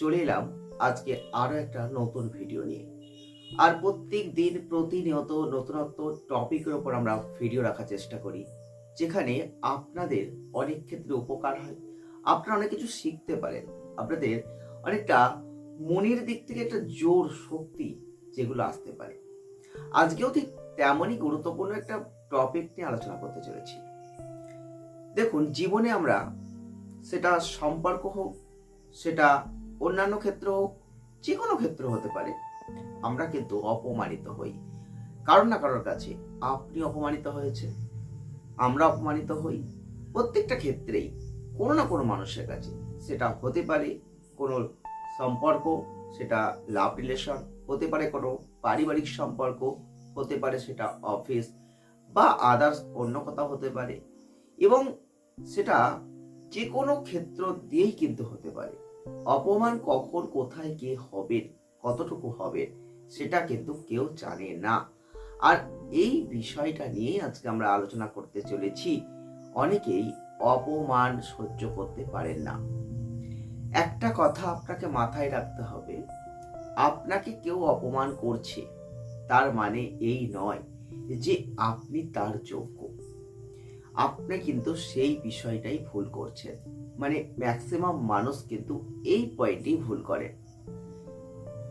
চলে এলাম আজকে আরও একটা নতুন ভিডিও নিয়ে। আর প্রত্যেক দিন প্রতিনিয়ত নতুনত্ব টপিকের ওপর আমরা ভিডিও রাখার চেষ্টা করি, যেখানে আপনাদের অনেক ক্ষেত্রে উপকার হয়। আপনারা অনেক কিছু শিখতে পারেন। আপনাদের অনেকটা মনের দিক থেকে একটা জোর শক্তি যেগুলো আসতে পারে। আজকেও ঠিক তেমনই গুরুত্বপূর্ণ একটা টপিক নিয়ে আলোচনা করতে চলেছি। দেখুন, জীবনে আমরা সেটা সম্পর্ক হোক, সেটা অন্যান্য ক্ষেত্র হোক যে কোনো ক্ষেত্র হতে পারে, আমরা কিন্তু অপমানিত হই। কারণ না কারোর কাছে আপনি অপমানিত হয়েছে আমরা অপমানিত হই। প্রত্যেকটা ক্ষেত্রেই কোনো না কোনো মানুষের কাছে সেটা হতে পারে কোনো সম্পর্ক, সেটা লাভ রিলেশন হতে পারে কোনো পারিবারিক সম্পর্ক, হতে পারে সেটা অফিস বা আদার্স অন্য কথা হতে পারে। এবং সেটা যে কোনো ক্ষেত্র দিয়েই কিন্তু হতে পারে। অপমান কখন কোথায় কে হবে, কতটুকু হবে, সেটা কিন্তু কেউ জানে না। আর এই বিষয়টা নিয়ে আজকে আমরা আলোচনা করতে চলেছি। অনেকেই অপমান সহ্য করতে পারেন না। একটা কথা আপনাকে মাথায় রাখতে হবে, আপনাকে কেউ অপমান করছে, তার মানে এই নয় যে আপনি তার যোগ্য আপনি কিন্তু সেই বিষয়টাই ভুল করছেন। মানে ম্যাক্সিমাম মানুষ কিন্তু এই পয়েন্টেই ভুল করে।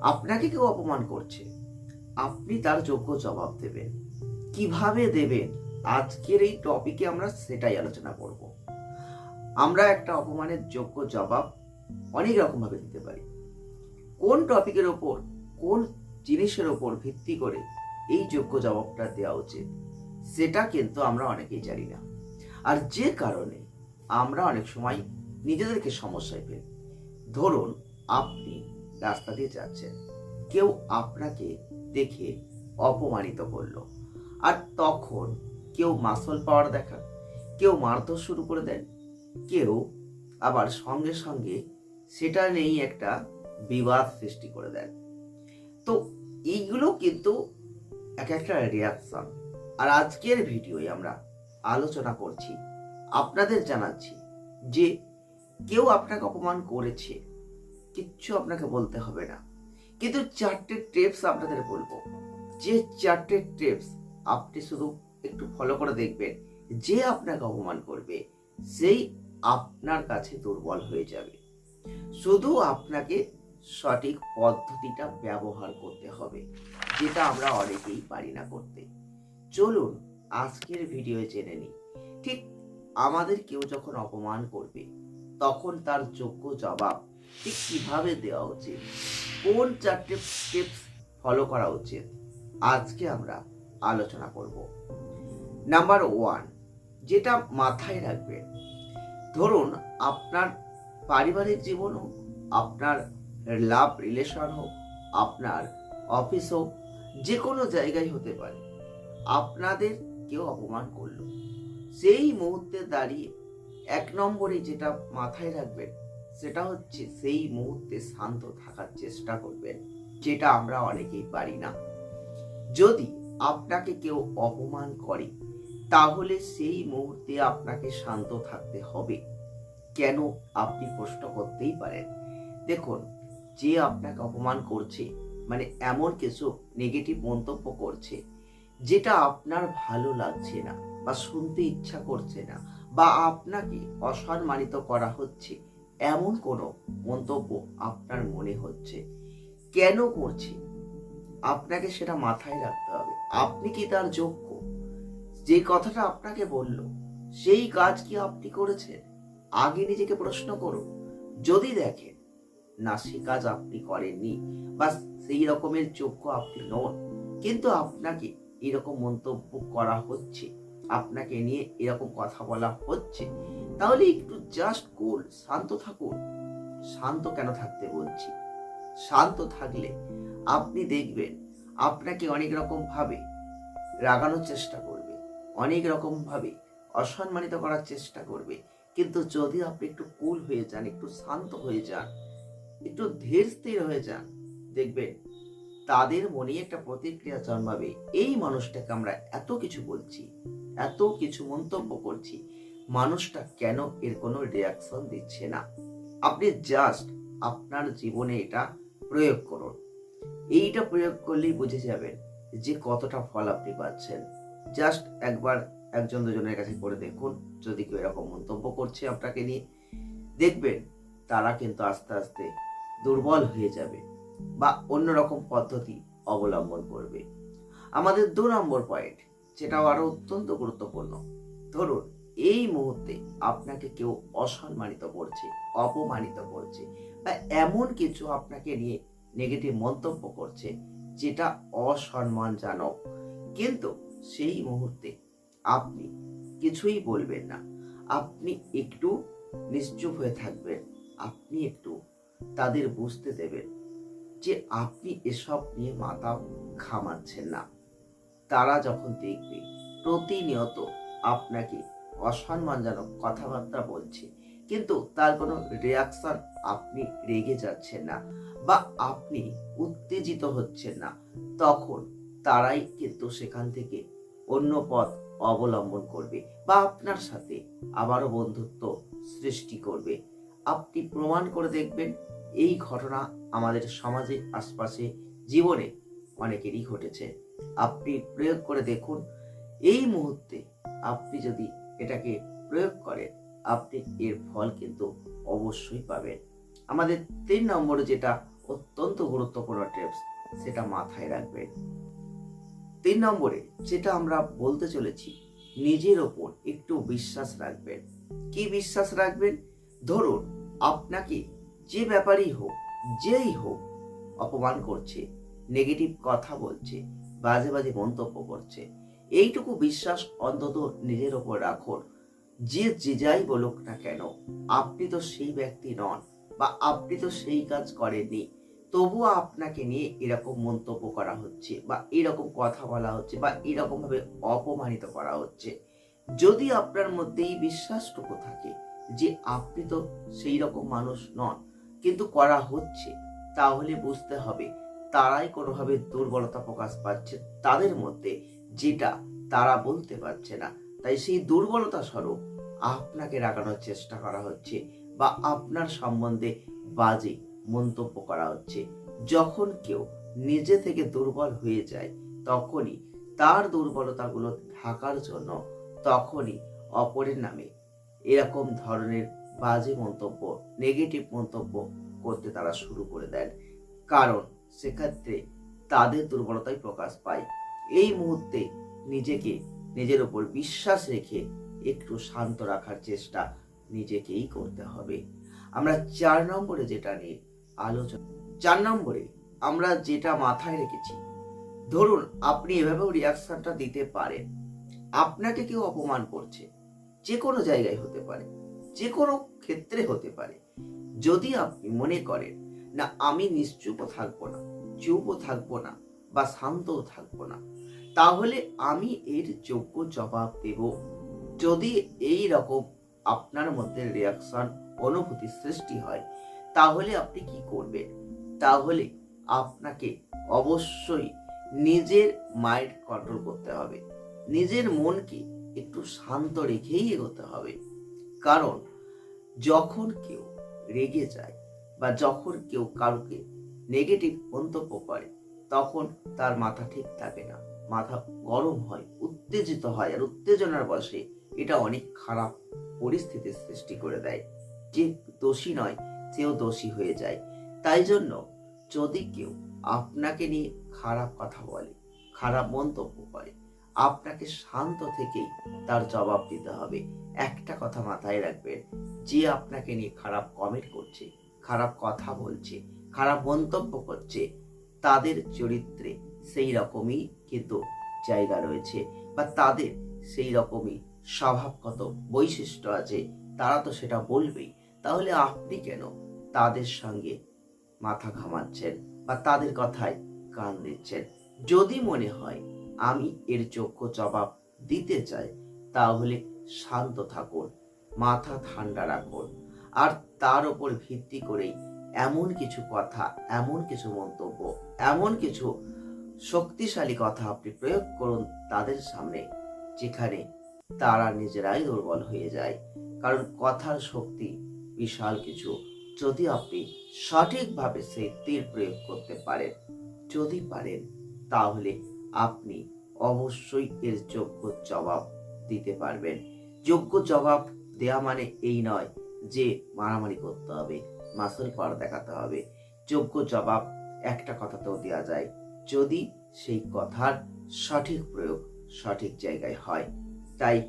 আপনাকে কেউ অপমান করছে। আপনি তার যোগ্য জবাব দেবেন। কীভাবে দেবেন? আজকের এই টপিকে আমরা সেটাই আলোচনা করব। আমরা একটা অপমানের যোগ্য জবাব অনেক রকম ভাবে দিতে পারি। কোন টপিকের ওপর, কোন জিনিসের ওপর ভিত্তি করে এই যোগ্য জবাবটা দেওয়া উচিত, সেটা কিন্তু আমরা অনেকেই জানি না। আর যে কারণে আমরা অনেক সময় নিজেদেরকে সমস্যায় ফেলি। ধরুন, আপনি রাস্তা দিয়ে যাচ্ছেন। কেউ আপনাকে দেখে অপমানিত করল। আর তখন কেউ মাসল পাওয়ার দেখান কেউ মারধর শুরু করে দেন কেউ আবার সঙ্গে সঙ্গে সেটা নেই একটা বিবাদ সৃষ্টি করে দেন তো এইগুলো কিন্তু এক একটা রিয়াকশন আর আজকের ভিডিওয়ে আমরা আলোচনা করছি, আপনাদের জানাচ্ছি যে কেউ আপনাকে অপমান করেছে, কিচ্ছু আপনাকে বলতে হবে না। কিন্তু চারটে টিপস আপনাদের বলব। যে চারটে টিপস আপনি শুধু একটু ফলো করে দেখবেন, যে আপনাকে অপমান করবে, সেই আপনার কাছে দুর্বল হয়ে যাবে। শুধু আপনাকে সঠিক পদ্ধতিটা ব্যবহার করতে হবে, যেটা আমরা অনেকেই পারি না করতে। চলুন আজকের ভিডিও জেনে নিই। ঠিক আমাদের কেউ যখন অপমান করবে, তখন তার যোগ্য জবাব ঠিক কীভাবে দেওয়া উচিত? কোন চারটে টিপস ফলো করা উচিত? আজকে আমরা আলোচনা করব। নাম্বার ওয়ান যেটা মাথায় রাখবেন, ধরুন আপনার পারিবারিক জীবন হোক, আপনার লাভ রিলেশন হোক, আপনার অফিস হোক যে কোনো জায়গায় হতে পারে, আপনাদের কেউ অপমান করল। সেই মুহূর্তে দাঁড়িয়ে এক নম্বরে যেটা মাথায় রাখবেন, সেটা হচ্ছে সেই মুহূর্তে শান্ত থাকার চেষ্টা করবেন, যেটা আমরা অনেকেই পারি না। যদি আপনাকে কেউ অপমান করে, তাহলে সেই মুহূর্তে আপনাকে শান্ত থাকতে হবে। কেন? আপনি প্রশ্ন করতেই পারেন। দেখুন, যে আপনাকে অপমান করছে মানে এমন কিছু নেগেটিভ মন্তব্য করছে যেটা আপনার ভালো লাগছে না বা শুনতে ইচ্ছা করছে না বা আপনাকে অসম্মানিত করা হচ্ছে, এমন কোনো মন্তব্য আপনার মনে হচ্ছে, কেন করছে? আপনাকে সেটা মাথায় রাখতে হবে। আপনি কি তার যোগ্য? যে কথাটা আপনাকে বলল, সেই কাজ কি আপনি করেছেন? আগে নিজেকে প্রশ্ন করুন। যদি দেখেন, না, সে কাজ আপনি করেননি বা সেই রকমের যোগ্য আপনি নন কিন্তু আপনাকে এরকম মন্তব্য করা হচ্ছে, আপনাকে নিয়ে এরকম কথা বলা হচ্ছে, তাহলে একটু জাস্ট কুল শান্ত থাকুন। শান্ত কেন থাকতে বলছি? শান্ত থাকলে আপনি দেখবেন আপনাকে অনেক রকম ভাবে রাগানোর চেষ্টা করবে, অনেক রকম ভাবে অসম্মানিত করার চেষ্টা করবে। কিন্তু যদি আপনি একটু কুল হয়ে যান, একটু শান্ত হয়ে যান, একটু ধীর স্থির হয়ে যান, দেখবেন তাদের মনে একটা প্রতিক্রিয়া জন্মাবে। এই মানুষটাকে আমরা এত কিছু বলছি, এত কিছু মন্তব্য করছি, মানুষটা কেন এর কোনো রিয়াকশন দিচ্ছে না? আপনি জাস্ট আপনার জীবনে এটা প্রয়োগ করুন। এইটা প্রয়োগ করলেই বুঝে যাবেন যে কতটা ফল আপনি পাচ্ছেন। জাস্ট একবার একজন দুজনের কাছে করে দেখুন, যদি কেউ এরকম মন্তব্য করছে আপনাকে নিয়ে, দেখবেন তারা কিন্তু আস্তে আস্তে দুর্বল হয়ে যাবে। বা অন্যরকম পদ্ধতি অবলম্বন করবে। আমাদের দু নম্বর পয়েন্ট যেটাও আরও অত্যন্ত গুরুত্বপূর্ণ। ধরুন, এই মুহূর্তে আপনাকে কেউ অসম্মানিত করছে, অপমানিত করছে, বা এমন কিছু আপনাকে নিয়ে নেগেটিভ মন্তব্য করছে, যেটা অসম্মানজনক। কিন্তু সেই মুহূর্তে আপনি কিছুই বলবেন না। আপনি একটু নিশ্চুপ হয়ে থাকবেন, আপনি একটু তাদের বুঝতে দেবেন। যে আপনি এসব নিয়ে মাথা ঘামাচ্ছেন না। তারা যখন দেখবে, প্রতিনিয়ত আপনাকে অসম্মানজনক কথাবার্তা বলছে, কিন্তু তার কোনো রিয়াকশন আপনি রেগে যাচ্ছেন না বা আপনি উত্তেজিত হচ্ছেন না, তখন তারাই কিন্তু সেখান থেকে অন্য পথ অবলম্বন করবে বা আপনার সাথে আবারও বন্ধুত্ব সৃষ্টি করবে। আপনি প্রমাণ করে দেখবেন এই ঘটনা আমাদের সমাজে, আশপাশে, জীবনে অনেকেরই ঘটেছে। আপনি প্রয়োগ করে দেখুন, এই মুহূর্তে আপনি যদি এটাকে প্রয়োগ করেন, আপনি এর ফল কিন্তু অবশ্যই পাবেন। আমাদের তিন নম্বরে যেটা অত্যন্ত গুরুত্বপূর্ণ টিপস সেটা মাথায় রাখবেন। তিন নম্বরে যেটা আমরা বলতে চলেছি, নিজের ওপর একটু বিশ্বাস রাখবেন। কি বিশ্বাস রাখবেন? ধরুন, আপনাকে যে ব্যাপারই হোক, যেই হোক, অপমান করছে নেগেটিভ কথা বলছে, বাজে বাজে মন্তব্য করছে, এইটুকু বিশ্বাস অন্তত নিজের ওপর রাখুন। যে যে যাই বলুক না কেন, আপনি তো সেই ব্যক্তি নন বা আপনি তো সেই কাজ করেননি। তবুও আপনাকে নিয়ে এরকম মন্তব্য করা হচ্ছে বা এরকম কথা বলা হচ্ছে বা এরকম ভাবে অপমানিত করা হচ্ছে। যদি আপনার মধ্যে এই বিশ্বাসটুকু থাকে যে আপনি তো সেই রকম মানুষ নন কিন্তু করা হচ্ছে, তাহলে বুঝতে হবে তারাই কোনোভাবে দুর্বলতা প্রকাশ পাচ্ছে তাদের মধ্যে যেটা তারা বলতে পারছে না। তাই সেই দুর্বলতা স্বরূপ আপনাকে রাগানোর চেষ্টা করা হচ্ছে বা আপনার সম্বন্ধে বাজে মন্তব্য করা হচ্ছে। যখন কেউ নিজে থেকে দুর্বল হয়ে যায়, তখনই তার দুর্বলতাগুলো ঢাকার জন্য তখনই অপরের নামে এরকম ধরনের বাজে মন্তব্য নেগেটিভ মন্তব্য করতে তারা শুরু করে দেন। কারণ সেক্ষেত্রে তাদের দুর্বলতাই প্রকাশ পায়। এই মুহূর্তে নিজেকে, নিজের উপর বিশ্বাস রেখে একটু শান্ত রাখার চেষ্টা নিজেকেই করতে হবে। আমরা চার নম্বরে যেটা নিয়ে আলোচনা, চার নম্বরে আমরা যেটা মাথায় রেখেছি, ধরুন আপনি এভাবেও রিয়াকশনটা দিতে পারেন। আপনাকে কেউ অপমান করছে যে কোনো জায়গায় হতে পারে। যে কোনো ক্ষেত্রে হতে পারে। যদি আপনি মনে করেন, না, আমি নিশ্চুপও থাকব না, চুপও থাকব না বা শান্তও থাকব না, তাহলে আমি এর যোগ্য জবাব দেব। যদি এই রকম আপনার মধ্যে রিয়াকশন অনুভূতি সৃষ্টি হয়, তাহলে আপনি কি করবেন? তাহলে আপনাকে অবশ্যই নিজের মাইন্ড কন্ট্রোল করতে হবে। নিজের মনকে একটু শান্ত রেখেই এগোতে হবে। কারণ যখন কেউ রেগে যায় বা যখন কেউ কাউকে নেগেটিভ মন্তব্য করে, তখন তার মাথা ঠিক থাকে না। মাথা গরম হয়, উত্তেজিত হয় আর উত্তেজনার বসে এটা অনেক খারাপ পরিস্থিতির সৃষ্টি করে দেয়। যে দোষী নয়, সেও দোষী হয়ে যায়। তাই জন্য যদি কেউ আপনাকে নিয়ে খারাপ কথা বলে, খারাপ মন্তব্য করে আপনাকে শান্ত থেকেই তার জবাব দিতে হবে। একটা কথা মাথায় রাখবেন, যে আপনাকে নিয়ে খারাপ কমেন্ট করছে, খারাপ কথা বলছে, খারাপ মন্তব্য করছে, তাদের চরিত্রে সেই রকমই কিন্তু জায়গা রয়েছে বা তাদের সেই রকমই স্বভাবগত বৈশিষ্ট্য আছে, তারা তো সেটা বলবেই। তাহলে আপনি কেন তাদের সঙ্গে মাথা ঘামাচ্ছেন বা তাদের কথায় কান দিচ্ছেন? যদি মনে হয় আমি এর যোগ্য জবাব দিতে চাই, তাহলে শান্ত থাকুন, মাথা ঠান্ডা রাখুন। আর তার উপর ভিত্তি করেই এমন কিছু কথা, এমন কিছু মন্তব্য, এমন কিছু শক্তিশালী কথা আপনি প্রয়োগ করুন তাদের সামনে, যেখানে তারা নিজেরাই দুর্বল হয়ে যায়। কারণ কথার শক্তি বিশাল কিছু, যদি আপনি সঠিকভাবে সেই তীর প্রয়োগ করতে পারেন, যদি পারেন, তাহলে আপনি অবশ্যই এর যোগ্য জবাব দিতে পারবেন। যোগ্য জবাব দেয়া মানে এই নয় যে মারামারি করতে হবে, মাসল পাওয়ার দেখাতে হবে। যোগ্য জবাব একটা কথাতেও দেওয়া যায়, যদি সেই কথার সঠিক প্রয়োগ সঠিক জায়গায় হয়। তাই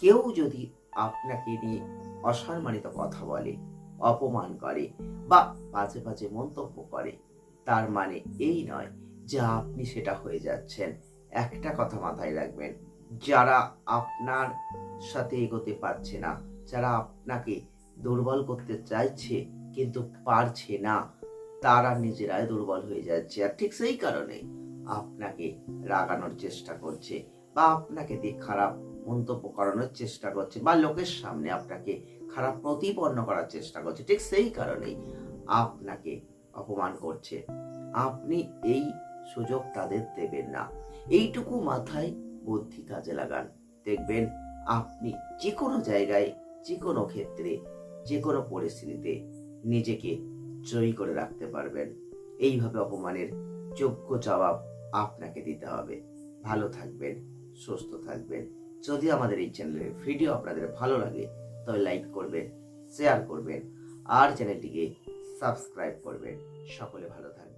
কেউ যদি আপনাকে নিয়ে অসম্মানিত কথা বলে, অপমান করে বা বাজে বাজে মন্তব্য করে, তার মানে এই নয় যে আপনি সেটা হয়ে যাচ্ছেন। একটা কথা মাথায় রাখবেন, যারা আপনার সাথে এগোতে পারছে না, যারা আপনাকে দুর্বল করতে চাইছে কিন্তু পারছে না, তারা নিজেরাই দুর্বল হয়ে যাচ্ছে। আর ঠিক সেই কারণে আপনাকে রাগানোর চেষ্টা করছে বা আপনাকে দিয়ে খারাপ মন্তব্য করানোর চেষ্টা করছে বা লোকের সামনে আপনাকে খারাপ প্রতিপন্ন করার চেষ্টা করছে। ঠিক সেই কারণেই আপনাকে অপমান করছে। আপনি এই সুযোগ তাদের দেবেন না। এইটুকু মাথায় বুদ্ধি কাজে লাগান। দেখবেন আপনি যে কোনো জায়গায় যে কোনো ক্ষেত্রে যে কোনো পরিস্থিতিতে নিজেকে জয়ী করে রাখতে পারবেন। এইভাবে অপমানের যোগ্য জবাব আপনাকে দিতে হবে। ভালো থাকবেন, সুস্থ থাকবেন। যদি আমাদের এই চ্যানেলের ভিডিও আপনাদের ভালো লাগে তবে লাইক করবেন শেয়ার করবেন, আর চ্যানেলটিকে সাবস্ক্রাইব করবেন। সকলে ভালো থাকবেন।